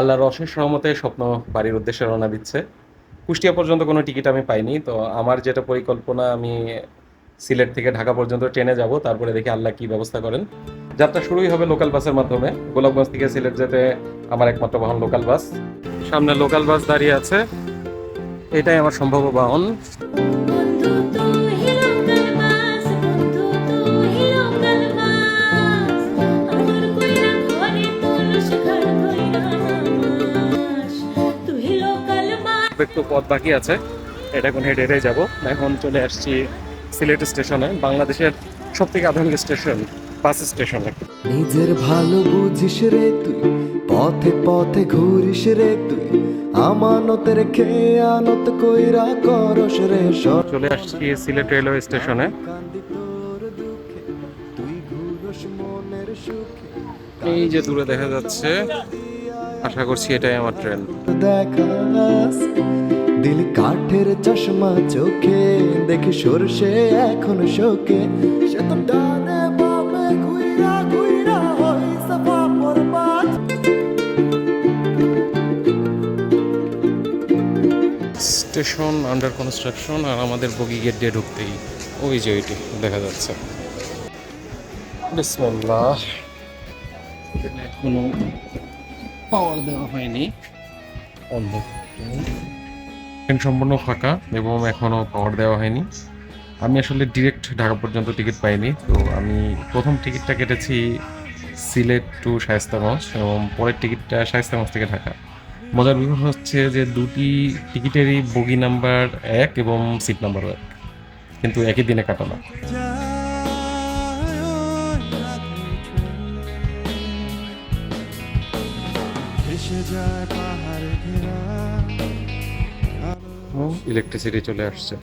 আল্লাহর অশেষ রহমতে স্বপ্ন বাড়ির উদ্দেশ্যে রওনা দিচ্ছে। কুষ্টিয়া পর্যন্ত কোনো টিকিট আমি পাইনি, তো আমার যেটা পরিকল্পনা আমি সিলেট থেকে ঢাকা পর্যন্ত ট্রেনে যাব, তারপরে দেখি আল্লাহ কি ব্যবস্থা করেন। যাত্রা শুরুই হবে লোকাল বাসের মাধ্যমে। গোলাপগঞ্জ থেকে সিলেট যেতে আমার একমাত্র বাহন লোকাল বাস সামনে লোকাল বাস দাঁড়িয়ে আছে। এটাই আমার সম্ভাব্য বাহন। একটু পথ বাকি আছে। এটা এখন হেঁটে হেঁটে যাব। এখন চলে আসছি সিলেট স্টেশনে বাংলাদেশের সব থেকে আধুনিক স্টেশন বাস স্টেশনে। নিজের ভালো বুঝিস রে তুই পথে পথে ঘুরিস রে তুই আমানতের খেয়ানত কইরা করস রে চলে আসছি সিলেট রেলওয়ে স্টেশনে। এই যে দূরে দেখা যাচ্ছে আশা করছি এটাই আমার ট্রেন দেখাস দিল কাঠের চশমা চোখে দেখি সরষে এখন শোকে। সে তো ডানে বামে ঘুইরা ঘুইরা হই সাফা স্টেশন আন্ডার কনস্ট্রাকশন আর আমাদের বগি গেট দিয়ে ঢুকতেই ওই যে ওইটি দেখা যাচ্ছে। বিসমুল্লাহ। এখনও পাওয়ার দেওয়া হয়নি। ট্রেন সম্পূর্ণ ফাঁকা এবং এখনও পাওয়ার দেওয়া হয়নি। আমি আসলে ডিরেক্ট ঢাকা পর্যন্ত টিকিট পাইনি তো আমি প্রথম টিকিটটা কেটেছি সিলেট টু শায়স্তাগঞ্জ এবং পরের টিকিটটা শায়স্তাগঞ্জ থেকে ঢাকা। মজার বিষয় হচ্ছে যে দুটি টিকিটেরই বগি নাম্বার এক এবং সিট নাম্বার এক কিন্তু একই দিনে কাটানো ইলেকট্রিসিটি চলে আসছে।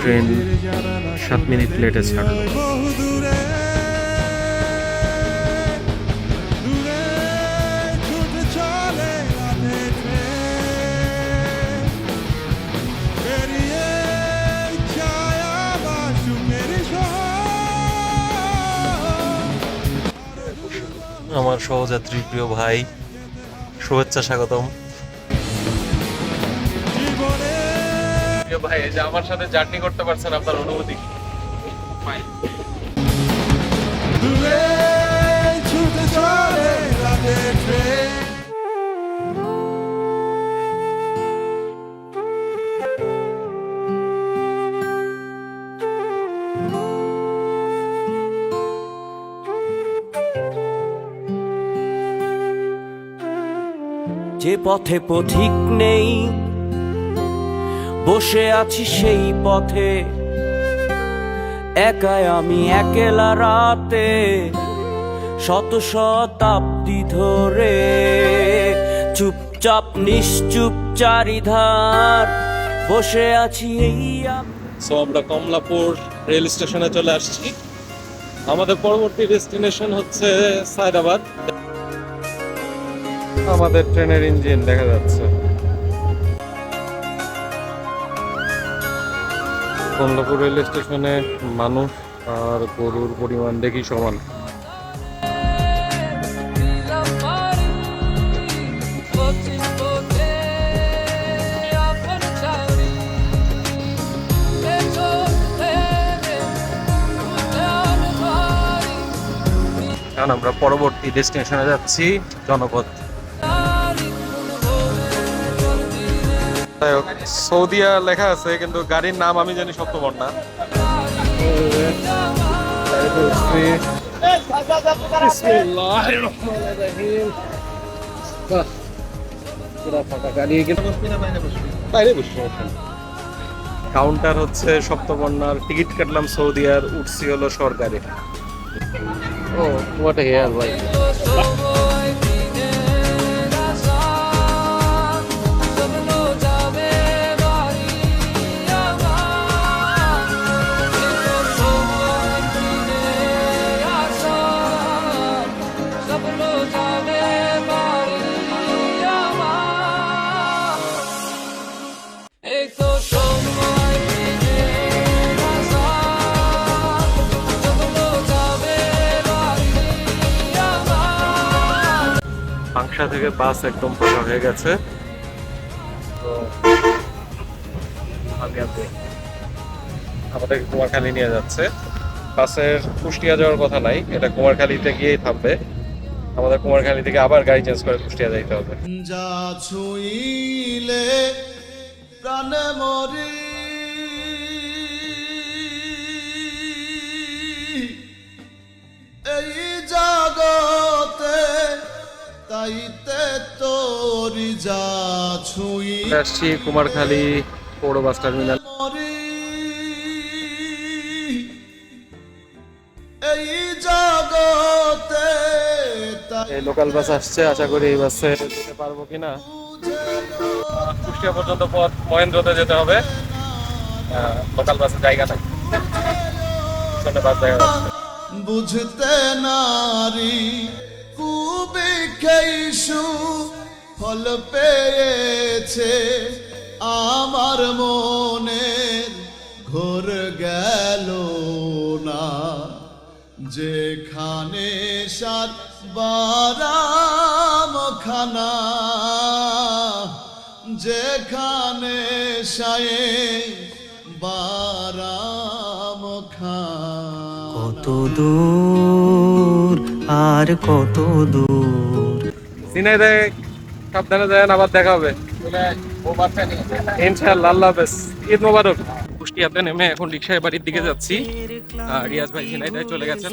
ট্রেন সাত মিনিট লেটে ছাড়লো। আমার সহযাত্রী প্রিয় ভাই শুভেচ্ছা স্বাগতম প্রিয় ভাই যে আমার সাথে জার্নি করতে পারছেন আপনার অনুভূতি? যে পথে পথিক নেই, বসে আছি সেই পথে। একাই আমি একেলা রাতে শত শতাব্দী ধরে চুপচাপ, নিশ্চুপ চারিধার বসে আছি এই সো আমরা কমলাপুর রেল স্টেশনে চলে আসছি। আমাদের পরবর্তী ডেস্টিনেশন হচ্ছে সায়দাবাদ আমাদের ট্রেনের ইঞ্জিন দেখা যাচ্ছে। কমলাপুর রেল স্টেশনে মানুষ আর গরুর পরিমাণ দেখি সমান। আমরা পরবর্তী ডেস্টিনেশনে যাচ্ছি, জনপদ। যাই হোক, সৌদিয়া লেখা আছে কিন্তু গাড়ির নাম আমি জানি সপ্তবর্ণা কাউন্টার হচ্ছে সপ্তবর্ণার টিকিট কাটলাম সৌদিয়ার উঠছি হলো সরকারি। ও হোয়াট হেয়ার ভাই। রিক্সা থেকে বাস একদম ফাঁকা হয়ে গেছে। তো আমাদের কুমারখালী নিয়ে যাচ্ছে। বাসের কুষ্টিয়া যাওয়ার কথা নাই, এটা কুমারখালীতে গিয়েই থামবে। আমাদের কুমারখালী থেকে আবার গাড়ি চেঞ্জ করে কুষ্টিয়া যাইতে হবে। যা ছুঁইলে প্রাণে মরি আসছি কুমারখালী পৌর বাস টার্মিনাল। এই জগতে তাই এই লোকাল বাস আসছে আশা করি এই বাসে যেতে পারব কিনা। কুষ্টিয়া পর্যন্ত পথ মহেন্দ্রতে যেতে হবে। লোকাল বাসে জায়গা নাই। বাস জায়গা যাচ্ছে বুঝতে নারী। কেইসু ফল পেয়েছে আমার মনের, ঘোর গেল না। যেখানে সাত বারাম খানা, যেখানে সায়ে বারাম খানা। কত দূর আর কত দূর? সিনাই দেয় সাবধানে যায় আবার দেখা হবে। ইনশাআল্লাহ আল্লাহ হাফেজ। ঈদ মোবারক। কুষ্টিয়াতে নেমে এখন রিক্সায় বাড়ির দিকে যাচ্ছি। আর রিয়াজ ভাই সিনাইদায় চলে গেছেন।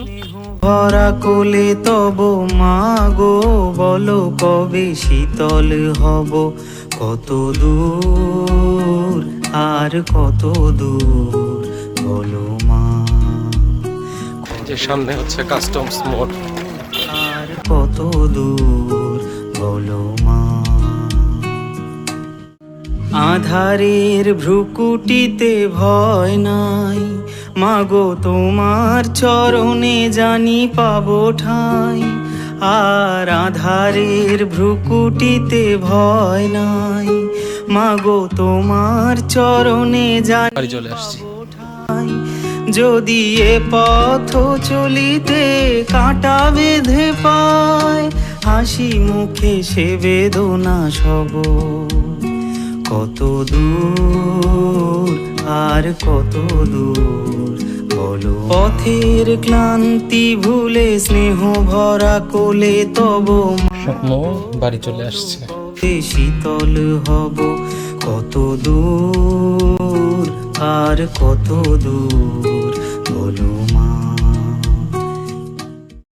ভরা কোলে তব মাগো বলো কবে শীতল হব? কত দূর আর কত দূর? বলো মা যে সামনে হচ্ছে কাস্টমস মোড় দূর বলো মা আধারের ভ্রুকুটিতে ভয় নাই, মাগো তোমার চরণে জানি পাবো ঠাই আর আধারের ভ্রুকুটিতে ভয় নাই, মাগো তোমার চরণে জানি চলে আসছি। যদি এ পথ চলিতে কাঁটা বেঁধে পায় হাসি মুখে সে বেদনা সব। কত দূর আর কত দূর বলো। পথের ক্লান্তি ভুলে স্নেহ ভরা কোলে তব স্বপ্ন বাড়ি চলে আসছে। শীতল হব। কত দূর আর কত দূর বলো মা